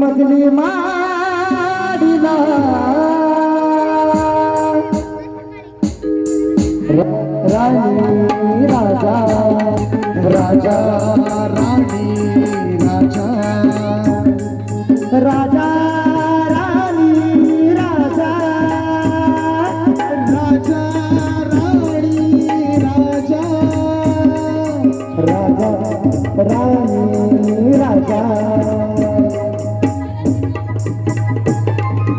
मजली माडीला. राणी राजा राजा राणी.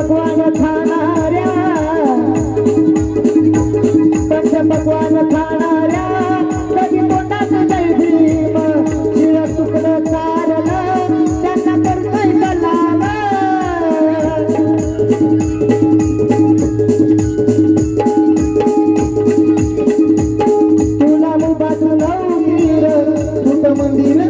पंचपक्वान खाणाऱ्या पंचपक्वान खाणाऱ्या कधी पोटात जय भीम शिळ तुकडं चाललं त्यांना करतोय कलाम. तुला मुबाचं मंदिर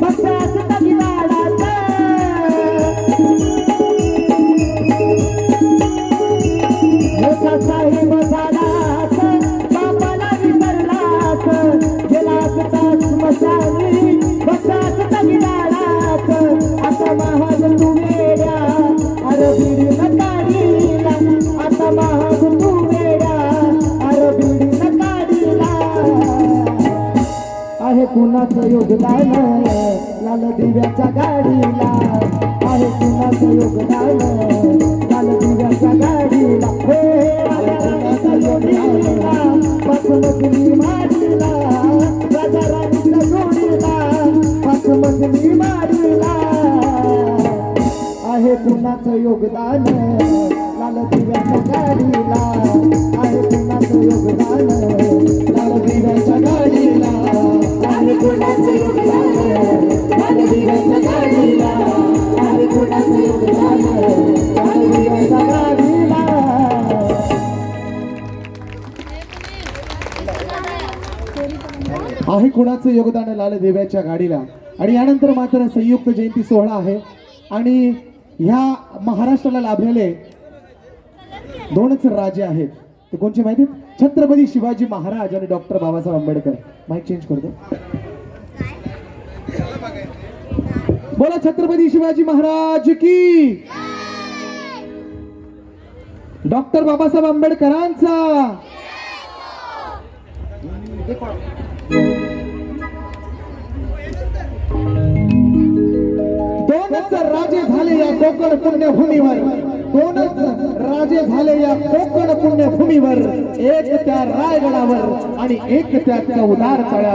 Basta sa दिव्याच्या गाडीला. आहे कुणाचं योगदान काल दिव्याच्या गाडीला. हे आहे कुणाचं योगदान पाचमजली माडीला राजा राणीच्या जोडीला. पाचमजली माडीला आहे कुणाचं योगदान लाल दिव्याच्या गाडीला. कुणाचं योगदान लाल देव्याच्या गाडीला? आणि यानंतर मात्र संयुक्त जयंती सोहळा आहे. आणि ह्या महाराष्ट्राला लाभलेले दोनच राजे आहेत. ते कोणचे माहिती छत्रपती शिवाजी महाराज आणि doctor Babasaheb Ambedkar. Mike change करतो. बोला छत्रपती शिवाजी महाराज की? डॉक्टर बाबासाहेब आंबेडकरांचा. दोनच राजे झाले या कोकण पुण्यभूमीवर? दोनच राजे झाले या कोकण पुण्यभूमीवर? एक त्या रायगडावर आणि एक त्या चौदार तळ्यावर.